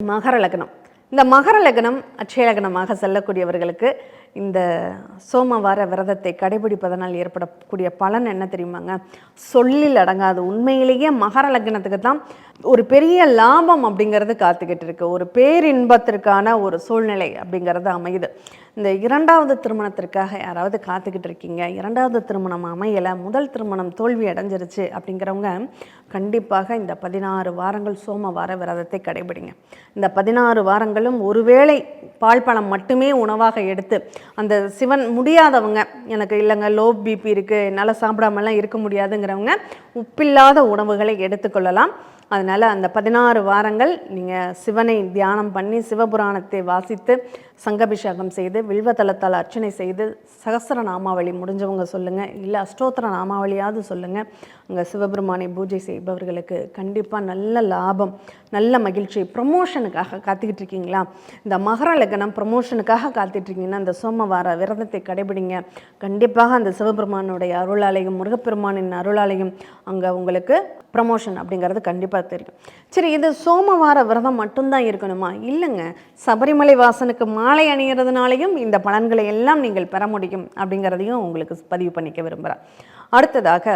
மகர லக்னம் இந்த மகர லக்னம் அட்சயலக்னமாக செல்லக்கூடியவர்களுக்கு இந்த சோமவார விரதத்தை கடைபிடிப்பதனால் ஏற்படக்கூடிய பலன் என்ன தெரியுமாங்க? சொல்லில் அடங்காது. உண்மையிலேயே மகர லக்னத்துக்கு தான் ஒரு பெரிய லாபம் அப்படிங்கிறது காத்துக்கிட்டு இருக்கு. ஒரு பேரின்பத்திற்கான ஒரு சூழ்நிலை அப்படிங்கிறது அமையுது. இந்த இரண்டாவது திருமணத்திற்காக யாராவது காத்துக்கிட்டு இருக்கீங்க? இரண்டாவது திருமணம் அமையலை. முதல் திருமணம் தோல்வி அடைஞ்சிருச்சு அப்படிங்கிறவங்க கண்டிப்பாக இந்த பதினாறு வாரங்கள் சோமவார விரதத்தை கடைபிடிங்க. இந்த பதினாறு வாரங்கள் வாரங்களும் ஒருவேளை பால் பழம் மட்டுமே உணவாக எடுத்து அந்த சிவன் முடியாதவங்க எனக்கு இல்லைங்க லோ பிபி இருக்குது என்னால் சாப்பிடாமலாம் இருக்க முடியாதுங்கிறவங்க உப்பில்லாத உணவுகளை எடுத்துக்கொள்ளலாம். அதனால் அந்த பதினாறு வாரங்கள் நீங்கள் சிவனை தியானம் பண்ணி சிவபுராணத்தை வாசித்து சங்கபிஷேகம் செய்து வில்வதளத்தால் அர்ச்சனை செய்து சகசர நாமாவளி முடிஞ்சவங்க சொல்லுங்கள் இல்லை அஷ்டோத்திர நாமாவளியாவது சொல்லுங்கள் அங்கே சிவபெருமானை பூஜை செய்பவர்களுக்கு கண்டிப்பாக நல்ல லாபம் நல்ல மகிழ்ச்சி ப்ரமோஷனுக்காக காத்துக்கிட்டு இருக்கீங்களா? இந்த மகர லக்னம் ப்ரமோஷனுக்காக காத்துட்ருக்கீங்கன்னா இந்த சோமவார விரதத்தை கடைபிடிங்க. கண்டிப்பாக அந்த சிவபெருமானுடைய அருளாலையும் முருகப்பெருமானின் அருளாலையும் அங்கே உங்களுக்கு ப்ரமோஷன் அப்படிங்கிறது கண்டிப்பாக தெரியும். சரி இது சோமவார விரதம் மட்டும்தான் இருக்கணுமா? இல்லைங்க. சபரிமலை வாசனுக்கு மாலை அணிகிறதுனாலையும் இந்த பலன்களை எல்லாம் நீங்கள் பெற முடியும் அப்படிங்கிறதையும் உங்களுக்கு பதிவு பண்ணிக்க விரும்புகிறேன் அடுத்ததாக